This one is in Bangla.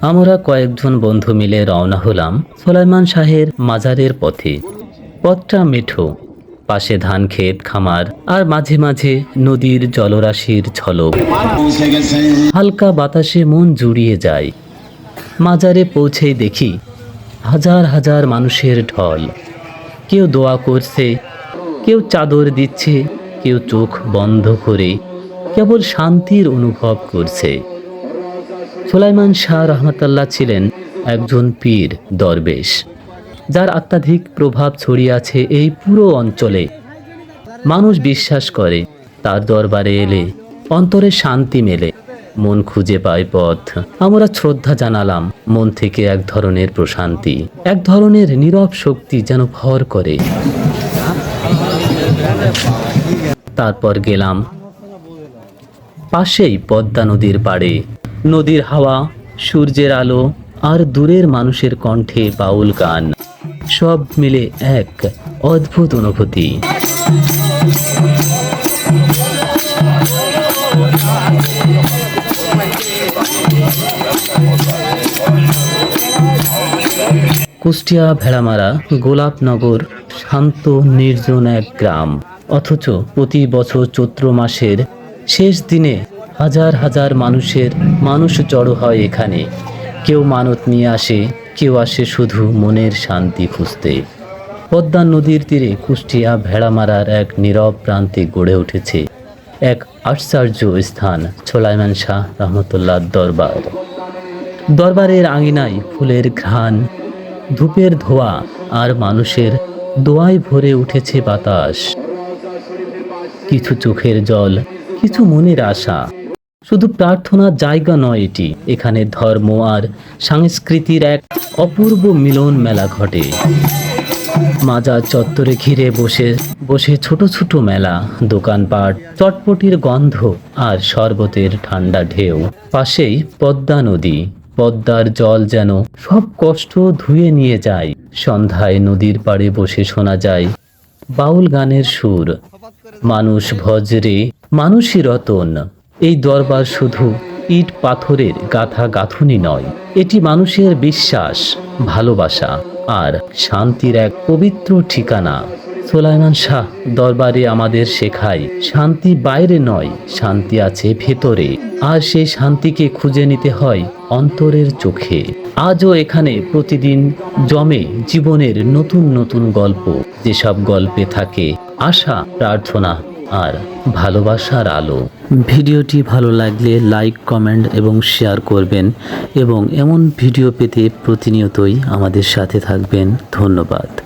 আমরা কয়েকজন বন্ধু মিলে রওনা হলাম সোলাইমান শাহের মাজারের পথে। পথটা মেঠো। পাশে ধান ক্ষেত, খামার আর মাঝে মাঝে নদীর জলরাশির ঝলক। হালকা বাতাসে মন জুড়িয়ে যায়। মাজারে পৌঁছেই দেখি হাজার হাজার মানুষের ঢল। কেউ দোয়া করছে, কেউ চাদর দিচ্ছে, কেউ চোখ বন্ধ করে কেবল শান্তির অনুভব করছে। সুলাইমান শাহ রহমতাল্লাহ ছিলেন একজন পীর, দরবেশ, যার অত্যাধিক প্রভাব ছড়িয়ে আছে এই পুরো অঞ্চলে। মানুষ বিশ্বাস করে, তার দরবারে এলে, অন্তরে শান্তি মেলে, মন খুঁজে পায় পথ। আমরা শ্রদ্ধা জানালাম, মন থেকে এক ধরনের প্রশান্তি, এক ধরনের নীরব শক্তি যেন ভর করে। তারপর গেলাম পাশেই পদ্মা নদীর পাড়ে। নদীর হাওয়া, সূর্যের আলো আর দূরের মানুষের কণ্ঠে বাউল গান। সব মিলে এক অদ্ভুত অনুভূতি। কুষ্টিয়া ভেড়ামারা, গোলাপনগর, শান্ত, নির্জন এক গ্রাম। অথচ প্রতি বছর চৈত্র মাসের শেষ দিনে হাজার হাজার মানুষের মানুষ জড়ো হয় এখানে। কেউ মানত নিয়ে আসে, কেউ আসে শুধু মনের শান্তি খুঁজতে। পদ্মা নদীর তীরে কুষ্টিয়া ভেড়ামারার এক নীরব প্রান্তে গড়ে উঠেছে এক আশ্চর্য স্থান, ছোলাইমান শাহ রহমতুল্লাহ দরবার। দরবারের আঙিনায় ফুলের ঘ্রাণ, ধূপের ধোয়া আর মানুষের দোয়ায় ভরে উঠেছে বাতাস। কিছু চোখের জল, কিছু মনের আশা শুধু প্রার্থনার জায়গা নয় এটি। এখানে ধর্ম আর সংস্কৃতির এক অপূর্ব মিলন মেলা ঘটে। মাজার চত্বরে ঘিরে বসে বসে ছোট ছোট মেলা, দোকানপাট, চটপটির গন্ধ আর শরবতের ঠান্ডা ঢেউ। পাশেই পদ্মা নদী। পদ্মার জল যেন সব কষ্ট ধুয়ে নিয়ে যায়। সন্ধ্যায় নদীর পাড়ে বসে শোনা যায় বাউল গানের সুর। মানুষ ভজরে, মানুষই রতন। এই দরবার শুধু ইট পাথরের গাথা গাঁথুনি নয়, এটি মানুষের বিশ্বাস, ভালোবাসা আর শান্তির এক পবিত্র ঠিকানা। সোলাইমান শাহ দরবারে আমাদের শেখায়, শান্তি বাইরে নয়, শান্তি আছে ভেতরে। আর সেই শান্তিকে খুঁজে নিতে হয় অন্তরের চোখে। আজও এখানে প্রতিদিন জমে জীবনের নতুন নতুন গল্প। যেসব গল্পে থাকে আশা, প্রার্থনা আর ভালোবাসার আলো। ভিডিওটি ভালো লাগলে লাইক, কমেন্ট এবং শেয়ার করবেন এবং এমন ভিডিও পেতে প্রতিনিয়তই আমাদের সাথে থাকবেন। ধন্যবাদ।